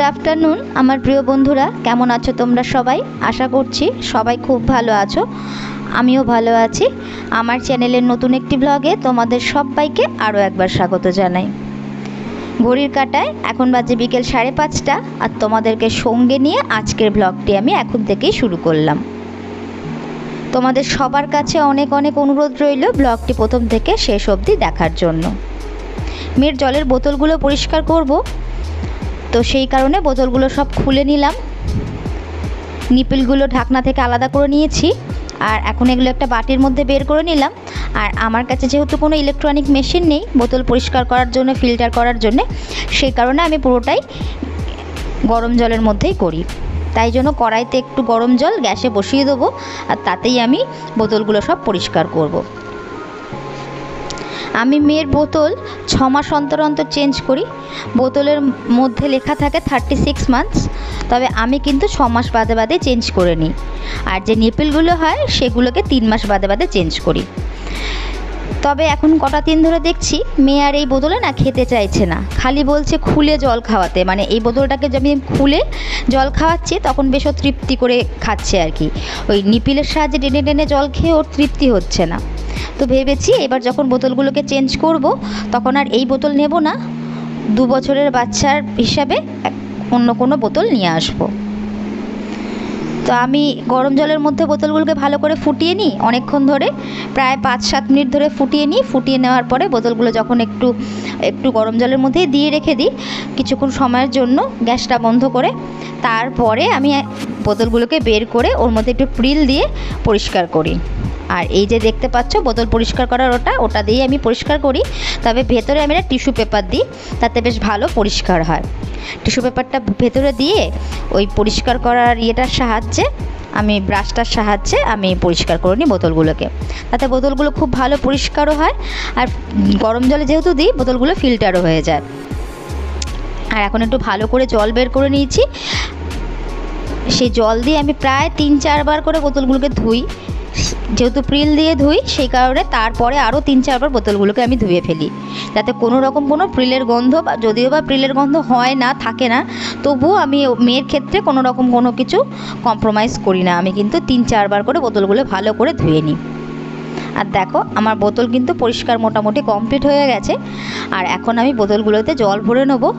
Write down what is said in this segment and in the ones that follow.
Good afternoon আমার প্রিয় বন্ধুরা, কেমন আছো তোমরা সবাই? আশা করছি সবাই খুব ভালো আছো, আমিও ভালো আছি। আমার চ্যানেলের নতুন একটি ব্লগে তোমাদের সবাইকে আরও একবার স্বাগত জানাই। ঘড়ির কাটায় এখন বাজে বিকেল সাড়ে পাঁচটা, আর তোমাদেরকে সঙ্গে নিয়ে আজকের ব্লগটি আমি এখন থেকেই শুরু করলাম। তোমাদের সবার কাছে অনেক অনেক অনুরোধ রইল ব্লগটি প্রথম থেকে শেষ অবধি দেখার জন্য। মেয়ের জলের বোতলগুলো পরিষ্কার করব তো সেই কারণে বোতলগুলো সব খুলে নিলাম। নিপিলগুলো ঢাকনা থেকে আলাদা করে নিয়েছি। আর এখন এগুলো একটা বাটির মধ্যে বের করে নিলাম। আর আমার কাছে যেহেতু কোনো ইলেকট্রনিক মেশিন নেই, বোতল পরিষ্কার করার জন্য ফিল্টার করার জন্য, সেই কারণে আমি পুরোটাই গরম জলের মধ্যেই করি। তাই জন্য কড়াইতে একটু গরম জল গ্যাসে বসিয়ে দেবো। আর তাতেই আমি বোতলগুলো সব পরিষ্কার করব। আমি মেয়ের বোতল ছ মাস অন্তর অন্তর চেঞ্জ করি। বোতলের মধ্যে লেখা থাকে থার্টি সিক্স মান্থস তবে আমি কিন্তু ছ মাস বাদে বাদে চেঞ্জ করে নিই। আর যে নিপিলগুলো হয়, সেগুলোকে তিন মাস বাদে বাদে চেঞ্জ করি। তবে এখন কটা দিন ধরে দেখছি, মেয়ে আর এই বোতলে না খেতে চাইছে না। খালি বলছে খুলে জল খাওয়াতে। মানে এই বোতলটাকে যে আমি খুলে জল খাওয়াচ্ছি, তখন বেশ তৃপ্তি করে খাচ্ছে আর কি। ওই নিপিলের সাহায্যে টেনে টেনে জল খেয়ে ওর তৃপ্তি হচ্ছে না। তো ভেবেছি এবার যখন বোতলগুলোকে চেঞ্জ করব, তখন আর এই বোতল নেব না। দু বছরের বাচ্চার হিসাবে অন্য কোনো বোতল নিয়ে আসব। তো আমি গরম জলের মধ্যে বোতলগুলোকে ভালো করে ফুটিয়ে নিই। অনেকক্ষণ ধরে, প্রায় পাঁচ সাত মিনিট ধরে ফুটিয়ে নিই। ফুটিয়ে নেওয়ার পরে বোতলগুলো যখন একটু একটু গরম জলের মধ্যেই দিয়ে রেখে দিই, কিছুক্ষণ সময়ের জন্য গ্যাসটা বন্ধ করে, তারপরে আমি বোতলগুলোকে বের করে ওর মধ্যে একটু প্রিল দিয়ে পরিষ্কার করি। আর এই যে দেখতে পাচ্ছ, বোতল পরিষ্কার করার ওটা ওটা দিয়েই আমি পরিষ্কার করি। তবে ভেতরে আমি একটা টিস্যু পেপার দিই, তাতে বেশ ভালো পরিষ্কার হয়। টিস্যু পেপারটা ভেতরে দিয়ে ওই পরিষ্কার করার ইয়েটার সাহায্যে, আমি ব্রাশটার সাহায্যে আমি পরিষ্কার করে নিই বোতলগুলোকে। তাতে বোতলগুলো খুব ভালো পরিষ্কারও হয়, আর গরম জলে যেহেতু দিই, বোতলগুলো ফিল্টারও হয়ে যায়। আর এখন একটু ভালো করে জল বের করে নিয়েছি। সেই জল দিয়ে আমি প্রায় তিন চারবার করে বোতলগুলোকে ধুই। যেহেতু প্রিল দিয়ে ধুই, সেই কারণে তারপরে আরও তিন চারবার বোতলগুলোকে আমি ধুয়ে ফেলি। যাতে কোনো রকম কোনো প্রিলের গন্ধ বা যদিও বা প্রিলের গন্ধ হয় না, থাকে না, তবুও আমি মেয়ের ক্ষেত্রে কোনো রকম কোনো কিছু কম্প্রোমাইজ করি না। আমি কিন্তু তিন চারবার করে বোতলগুলো ভালো করে ধুয়ে নিই। আর দেখো, আমার বোতল কিন্তু পরিষ্কার মোটামুটি কমপ্লিট হয়ে গেছে। আর এখন আমি বোতলগুলোতে জল ভরে নেব।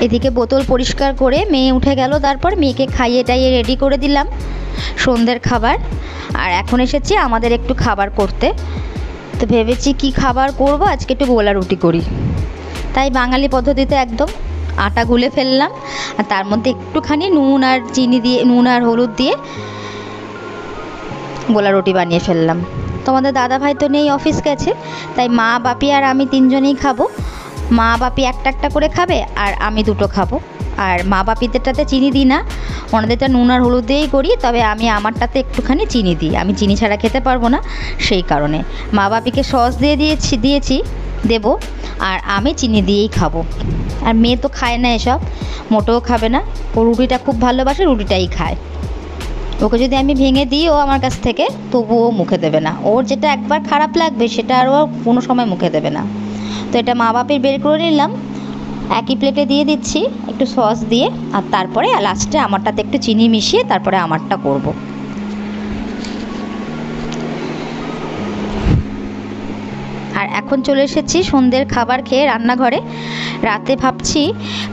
এদিকে বোতল পরিষ্কার করে মেয়ে উঠে গেল, তারপর মেয়েকে খাইয়ে টাইয়ে রেডি করে দিলাম। সন্ধ্যের খাবার। আর এখন এসেছি আমাদের একটু খাবার করতে। তো ভেবেছি কি খাবার করব? আজকে একটু গোলা রুটি করি। তাই বাঙালি পদ্ধতিতে একদম আটা গুলে ফেললাম। আর তার মধ্যে একটুখানি নুন আর চিনি দিয়ে, নুন আর হলুদ দিয়ে গোলা রুটি বানিয়ে ফেললাম। তোমাদের দাদা ভাই তো নেই, অফিস গেছে। তাই মা, বাপি আর আমি তিনজনেই খাব। মা বাপি একটা একটা করে খাবে আর আমি দুটো খাব। আর মা বাপিদেরটাতে চিনি দিই না। ওনাদেরটা নুন আর হলুদ দিয়েই করি, তবে আমি আমারটাতে একটুখানি চিনি দিই। আমি চিনি ছাড়া খেতে পারব না সেই কারণে। মা বাপিকে সস দিয়ে দিয়েছি দিয়েছি, দেব, আর আমি চিনি দিয়েই খাব। আর মেয়ে তো খায় না এসব, মোটেও খাবে না। ও রুটিটা খুব ভালোবাসে, রুটিটাই খায়। ওকে যদি আমি ভেঙে দিই ও আমার কাছ থেকে, তবুও মুখে দেবে না। ওর যেটা একবার খারাপ লাগবে, সেটা আর ও কোনো সময় মুখে দেবে না। তো এটা মা বাপের বের করে নিলাম একই প্লেটে দিয়ে দিচ্ছি, একটু সস দিয়ে, আর তারপরে লাস্টে আমারটাতে একটু চিনি মিশিয়ে তারপরে আমারটা করব। আর এখন চলে এসেছি সন্ধ্যের খাবার খেয়ে রান্নাঘরে রাতে ভাবছি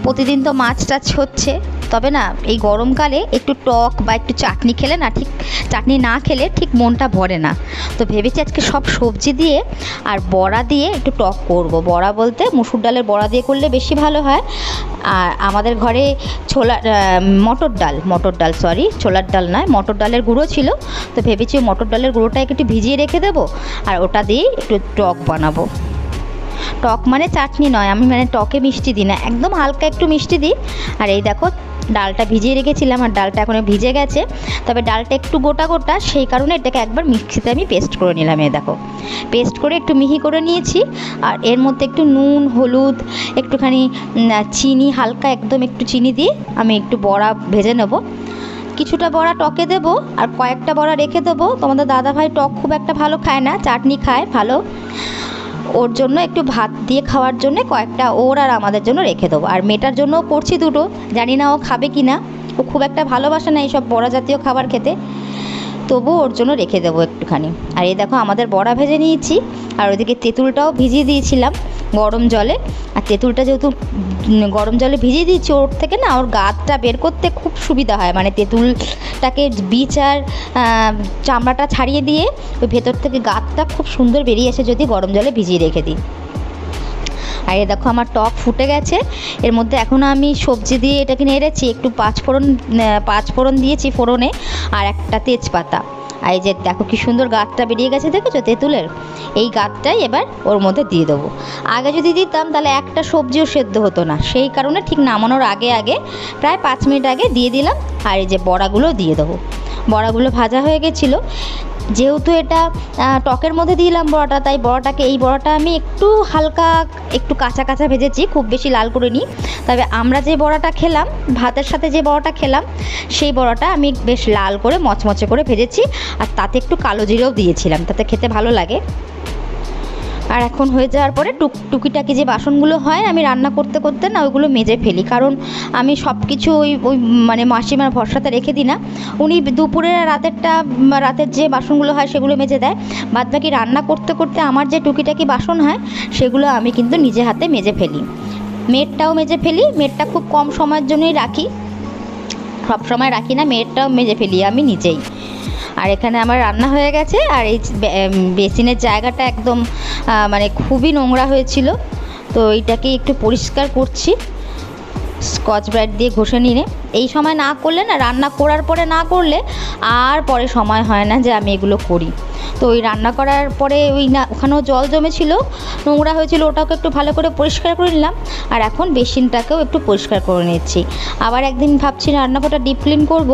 প্রতিদিন তো মাছ টাছ হচ্ছে তবে না, এই গরমকালে একটু টক বা একটু চাটনি খেলে না ঠিক, চাটনি না খেলে ঠিক মনটা ভরে না। তো ভেবেছি আজকে সব সবজি দিয়ে আর বড়া দিয়ে একটু টক করব। বড়া বলতে মুসুর ডালের বড়া দিয়ে করলে বেশি ভালো হয়। আর আমাদের ঘরে ছোলা মটর ডাল মটর ডাল সরি ছোলার ডাল নয়, মটর ডালের গুঁড়ো ছিল। তো ভেবেছি মটর ডালের গুঁড়োটাকে একটু ভিজিয়ে রেখে দেবো আর ওটা দিয়ে একটু টক বানাবো। টক মানে চাটনি নয়, আমি মানে টকে মিষ্টি দিই না, একদম হালকা একটু মিষ্টি দিই। আর এই দেখো ডালটা ভিজিয়ে রেখেছিলাম আর ডালটা এখন ভিজে গেছে। তবে ডালটা একটু গোটা গোটা, সেই কারণে এটাকে একবার মিক্সিতে আমি পেস্ট করে নিলাম, এই দেখো। পেস্ট করে একটু মিহি করে নিয়েছি আর এর মধ্যে একটু নুন, হলুদ, একটুখানি চিনি, হালকা একদম একটু চিনি দিয়ে আমি একটু বড়া ভেজে নেব। কিছুটা বড়া টকে দেবো আর কয়েকটা বড়া রেখে দেবো। তোমাদের দাদা ভাই টক খুব একটা ভালো খায় না, চাটনি খায়, ভালো। ওর জন্য একটু ভাত দিয়ে খাওয়ার জন্য কয়েকটা ওর আর আমাদের জন্য রেখে দেবো। আর মেয়েটার জন্যও করছি দুটো, জানি না ও খাবে কি না। ও খুব একটা ভালোবাসে না এইসব বড়া জাতীয় খাবার খেতে। তবু ওর জন্য রেখে দেবো একটুখানি। আর এই দেখো আমাদের বড়া ভেজে নিয়েছি, আর ওদিকে তেঁতুলটাও ভিজিয়ে দিয়েছিলাম। গরম জলে। আর তেঁতুলটা যেহেতু গরম জলে ভিজিয়ে দিয়েছি ওর থেকে না, ওর গাতটা বের করতে খুব সুবিধা হয়। মানে তেঁতুলটাকে বীজ আর চামড়াটা ছাড়িয়ে দিয়ে ওই ভেতর থেকে গাতটা খুব সুন্দর বেরিয়ে আসে যদি গরম জলে ভিজিয়ে রেখে দিই। আর এ দেখো আমার টক ফুটে গেছে। এর মধ্যে এখনও আমি সবজি দিয়ে এটাকে নেড়েছি। একটু পাঁচ ফোড়ন পাঁচ ফোড়ন দিয়েছি ফোড়নে। আর একটা তেজপাতা। আর এই যে দেখো কি সুন্দর গাঁতটা বেরিয়ে গেছে, দেখেছ? তেঁতুলের। এই গাঁতটাই এবার ওর মধ্যে দিয়ে দেবো। আগে যদি দিতাম, তাহলে একটা সবজিও সেদ্ধ হতো না। সেই কারণে ঠিক নামানোর আগে আগে প্রায় পাঁচ মিনিট আগে দিয়ে দিলাম। আর এই যে বড়াগুলো দিয়ে দেবো। বড়াগুলো ভাজা হয়ে গেছিল। যেহেতু এটা টকের মধ্যে দিলাম বড়াটা, তাই বড়াটাকে, এই বড়াটা আমি একটু হালকা, একটু কাঁচা কাঁচা ভেজেছি, খুব বেশি লাল করে নিই তবে আমরা যে বড়াটা খেলাম, ভাতের সাথে যে বড়াটা খেলাম, সেই বড়াটা আমি বেশ লাল করে, মচমচে করে ভেজেছি, আর তাতে একটু কালো জিরেও দিয়েছিলাম, তাতে খেতে ভালো লাগে। আর এখন হয়ে যাওয়ার পরে টুক, টুকিটাকি যে বাসনগুলো হয়, আমি রান্না করতে করতে না ওইগুলো মেজে ফেলি। কারণ আমি সব কিছু ওই ওই মানে মাসিমার ভরসাতে রেখে দিই না। উনি দুপুরে রাতেরটা, রাতের যে বাসনগুলো হয় সেগুলো মেজে দেয়। বাদ বাকি রান্না করতে করতে আমার যে টুকিটাকি বাসন হয়, সেগুলো আমি কিন্তু নিজে হাতে মেজে ফেলি। মেয়েরটাও মেজে ফেলি, মেয়েরটা খুব কম সময়ের জন্যই রাখি। সব সময় রাখি না, মেয়েরটাও মেজে ফেলি আমি নিজেই। আর এখানে আমার রান্না হয়ে গেছে, আর এই বেসিনের জায়গাটা একদম মানে খুবই নোংরা হয়েছিল। তো এইটাকে একটু পরিষ্কার করছি। স্কচ ব্রাইট দিয়ে ঘষে নিয়ে এই সময় না করলে না, রান্না করার পরে না করলে আর পরে সময় হয় না যে আমি এগুলো করি। তো ওই রান্না করার পরে ওই না, ওখানেও জল জমেছিল, নোংরা হয়েছিল, ওটাকে একটু ভালো করে পরিষ্কার করে নিলাম। আর এখন বেসিনটাকেও একটু পরিষ্কার করে নিচ্ছি। আবার একদিন ভাবছি রান্নাঘরটা ডিপ ক্লিন করব,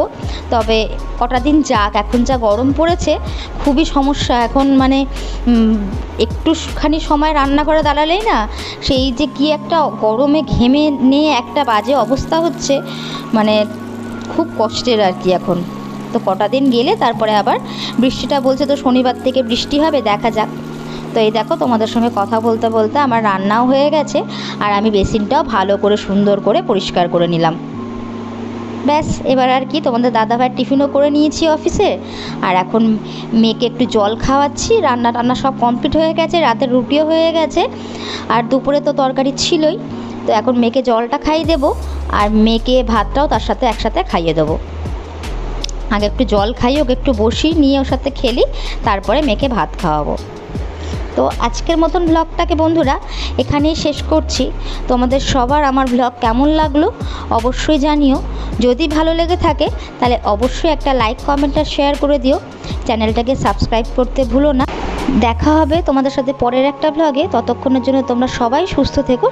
তবে কটা দিন যাক, এখন যা গরম পড়েছে, খুবই সমস্যা। এখন মানে একটুখানি সময় রান্না করে দাঁড়ালেই না, সেই যে কি একটা গরমে ঘেমে নিয়ে একটা বাজে অবস্থা হচ্ছে মানে খুব কষ্টের আর কি এখন। তো কটা দিন গেলে তারপরে আবার বৃষ্টিটা বলছে তো শনিবার থেকে বৃষ্টি হবে, দেখা যাক। তো এই দেখো তোমাদের সঙ্গে কথা বলতে বলতে আমার রান্নাও হয়ে গেছে, আর আমি বেসিনটাও ভালো করে সুন্দর করে পরিষ্কার করে নিলাম। ব্যাস, এবার আর কি তোমাদের দাদাভাই টিফিনও করে নিয়েছি অফিসে, আর এখন মেয়েকে একটু জল খাওয়াচ্ছি রান্না টান্না সব কমপ্লিট হয়ে গেছে, রাতের রুটিও হয়ে গেছে, আর দুপুরে তো তরকারি ছিলই। তো এখন মেয়েকে জলটা খাইয়ে দেবো আর মেয়েকে ভাতটাও তার সাথে একসাথে খাইয়ে দেবো। আগে একটু জল খাইয়ে ওকে একটু বসি নিয়ে ওর সাথে খেলি, তারপরে মেয়েকে ভাত খাওয়াবো। তো আজকের মতন ব্লগটাকে বন্ধুরা এখানেই শেষ করছি। তোমাদের সবার আমার ব্লগ কেমন লাগল অবশ্যই জানিও। যদি ভালো লেগে থাকে, তাহলে অবশ্যই একটা লাইক, কমেন্ট আর শেয়ার করে দিও। চ্যানেলটাকে সাবস্ক্রাইব করতে ভুলো না। দেখা হবে তোমাদের সাথে পরের একটা ব্লগে। ততক্ষণের জন্য তোমরা সবাই সুস্থ থেকো।